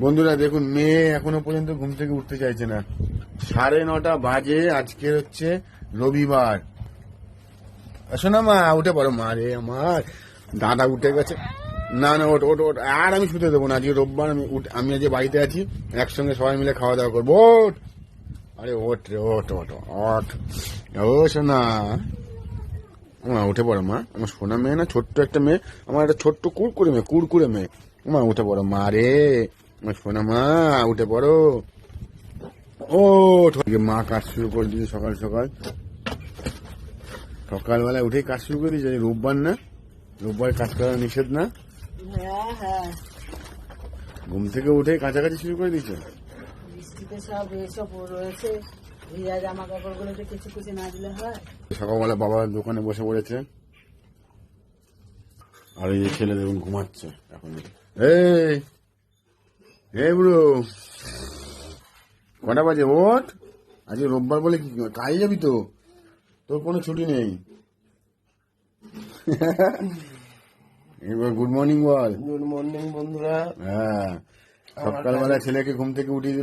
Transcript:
বন্ধুরা, দেখুন, মেয়ে এখনও পর্যন্ত ঘুম থেকে উঠতে চাইছে না। সাড়ে নটা বাজে আজকে হচ্ছে রবিবার। শোনা মা, উঠে পড়ো। মা রে আমার, দাদা উঠে গেছে। না না ওট ওট ওট আর আমি শুতে দেবো না। আজকে রোববার, আমি আমি আজকে বাড়িতে আছি, একসঙ্গে সবাই মিলে খাওয়া দাওয়া করব। ওট আরে ওট রে ওট ওট ওট ও শোনা মা, উঠে পড়ো, মা। আমার সোনা মেয়ে না, ছোট্ট একটা মেয়ে। আমার একটা ছোট্ট কুড়কুড়ে মেয়ে কুড়কুড়ে মেয়ে। মা, উঠে পড়ো, মা রে। আমার মা উঠে পড়ো ও মা কাজ শুরু করে দিয়েছে সকাল সকাল সকালবেলায় উঠেই কাজ শুরু করে দিয়েছে রোববার না রোববার কাজ করা নিষেধ না হ্যাঁ হ্যাঁ ঘুম থেকে উঠেই কাছাকাছি শুরু করে দিয়েছে হয় সকালবেলা বাবা দোকানে বসে পড়েছে আর এই ছেলে দেখুন ঘুমাচ্ছে এখন এই এই বুড়ো। কটা বাজে ওঠ আজকে রোববার বলে কি কাজে যাবি তো। তোর কোনো ছুটি নেই। এবার গুড মর্নিং বল। গুড মর্নিং বন্ধুরা। হ্যাঁ। সকালবেলা ছেলেকে ঘুম থেকে উঠিয়ে